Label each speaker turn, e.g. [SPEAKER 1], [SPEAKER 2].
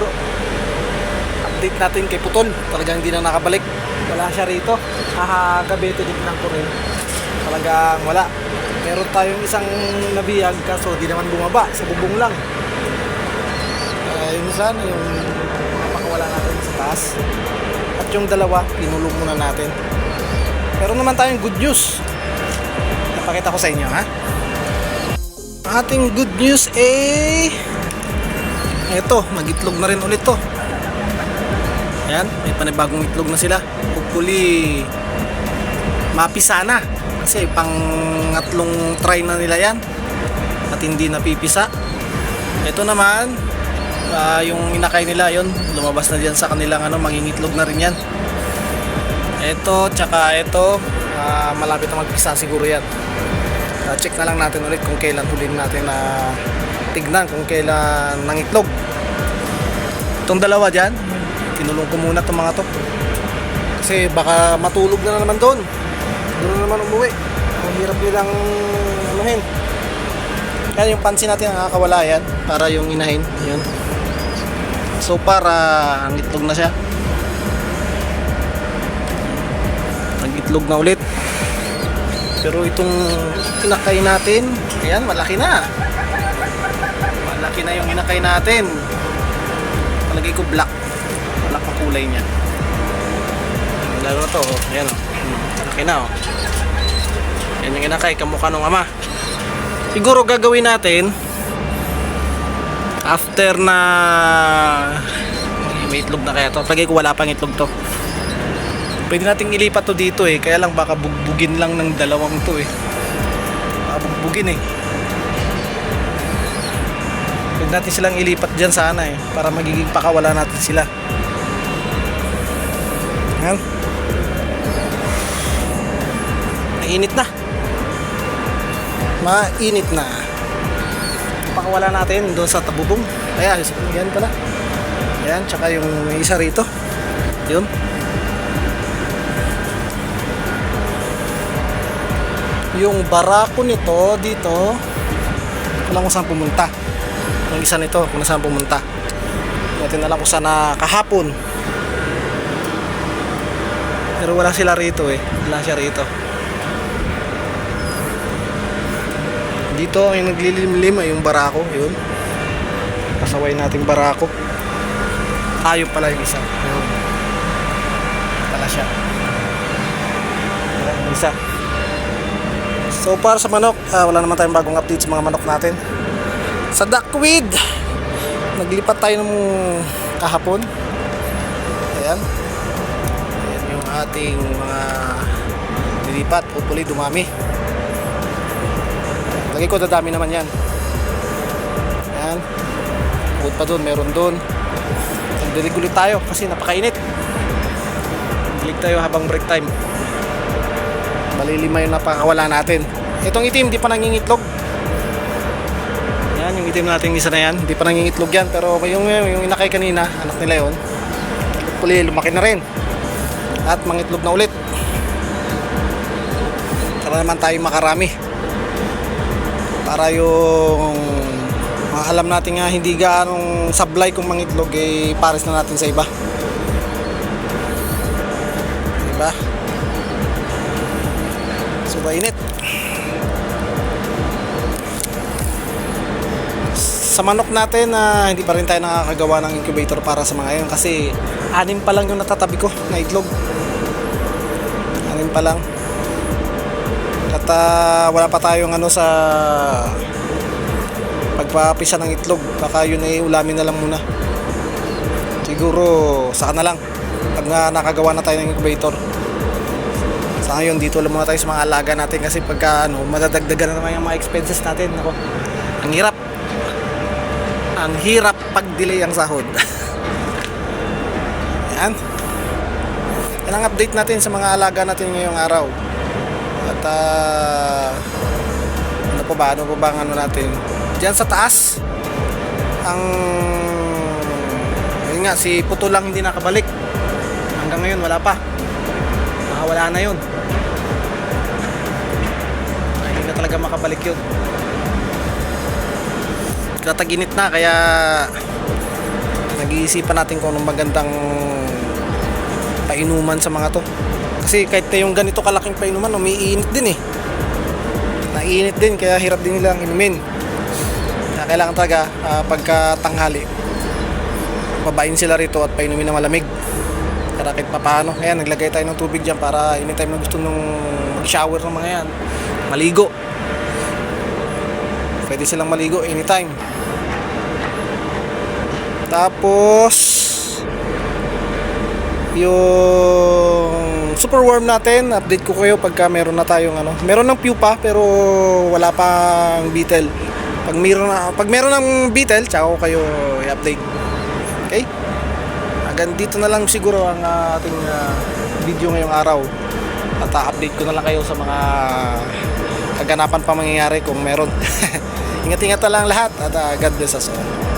[SPEAKER 1] bro. Update natin kay Putol. Talagang hindi na nakabalik. Wala siya rito. Kakagabi tinignan ko rin. Talagang wala. Meron tayong isang nabiyag kaso di naman bumaba. Sa bubong lang. Uh, yung isa, yung makawala natin sa taas. At yung dalawa, pinulong muna natin. Meron naman tayong good news. Napakita ko sa inyo, ha? Ating good news eh Ito, magitlog na rin ulit to. Ayan, may panibagong itlog na sila. Hopefully Mapisa na. Kasi pangatlong try na nila yan. At hindi napipisa. Ito naman ah, Yung inakay nila yon Lumabas na diyan sa kanilang ano, mangingitlog na rin yan. Ito, tsaka ito ah, Malapit na magpisa siguro yan. Uh, check na lang natin ulit kung kailan huling natin na tignan kung kailan nangitlog. Itong dalawa dyan, kinulong ko muna itong mga to. Kasi baka matulog na, naman doon. Doon na naman umuwi. Ang hirap nilang anuhin. Kaya yung pansin natin nakakawala yan para yung inahin. Yun. So para ang itlog na siya. Nag-itlog na ulit. Pero itong inakay natin, ayan, malaki na. Malaki na yung inakay natin. Palagay ko black. Black ang kulay niya. Lalo to, oh. ayan oh. Hmm, Malaki na oh. Yan yung inakay, kamukha nung ama. Siguro gagawin natin after na may itlog na kaya to. Palagay ko wala pang itlog to. Pwede nating ilipat to dito eh. Kaya lang baka bugbugin lang ng dalawang to eh. Baka bugbugin eh. Pwede natin silang ilipat dyan sana eh. Para magiging pakawala natin sila. Yan. Mainit na. Mainit na. Pakawala natin doon sa tabubong. Kaya, yan pala. Yan, tsaka yung isa rito. Yun. yung barako nito dito lang kung saan pumunta yung isa nito kung saan pumunta. Natin alam kung saan na kahapon pero wala sila rito eh. Wala siya rito. Dito yung naglilimlim ay yung barako yun. Kasaway nating barako. Tayo pala yung isa. Yun. Pala siya. Yung isa. So para sa manok, ah, wala naman tayong bagong update sa mga manok natin. Sa duckweed, naglipat tayo ng kahapon. Ayan. Ayan yung ating mga nilipat. Hopefully dumami. Lagi ko dadami naman yan. Ayan. Bukod pa doon, meron doon. Nagdilig tayo kasi napakainit. Dilig tayo habang break time malilima yung napakawala natin itong itim di pa nangingitlog yung itim natin isa na yan. Di pa nangingitlog yan pero yung, yung inakay kanina anak nila yon hopefully lumaki na rin. At mangitlog na ulit. Para naman tayo makarami. Para yung mga alam natin nga hindi gaanong sablay kung mangitlog eh pares na natin sa iba. Diba? Sobrang init. Sa manok natin na hindi pa rin tayo nakakagawa ng incubator para sa mga yun kasi anim pa lang yung natatabi ko na itlog. Anim pa lang. At ah, wala pa tayong ano sa pagpapisa ng itlog. Baka yun ay ulamin na lang muna. Siguro saka na lang pag nga nakagawa na tayo ng incubator. Sa ngayon, dito lang muna tayo sa mga alaga natin kasi pagka ano, madadagdagan na naman yung mga expenses natin. Ako. Ang hirap pag-delay ang sahod. Yan. Yan ang update natin sa mga alaga natin ngayong araw. At ah, ano pa ba? Ano pa ba ang ano natin? Diyan sa taas, ang yun nga, si Puto lang hindi nakabalik. Hanggang ngayon, wala pa. Ah, wala na yun. Ay, hindi na talaga makabalik yun. Tataginit na kaya nag pag-iisipan natin kung anong magandang painuman sa mga to. Kasi kahit na yung ganito kalaking painuman, umiinit din eh. Naiinit din, kaya hirap din nilang inumin. Kaya kailangan talaga ah, pagka tanghali, babain sila rito at painumin na malamig. Para kahit papaano. Ayan, naglagay tayo ng tubig dyan para anytime na gusto nung mag-shower ng mga yan, maligo. Pwede silang maligo anytime. Tapos, yung super warm natin, update ko kayo pagka meron na tayong ano. Meron ng pupa pero wala pang beetle. Pag meron na pag meron ng beetle, tsaka kayo i-update. Okay? Hanggang dito na lang siguro ang ating ah, video ngayong araw. At ah, update ko na lang kayo sa mga kaganapan pa mangyayari kung meron. Ingat-ingat na lang lahat at ah, God bless us all.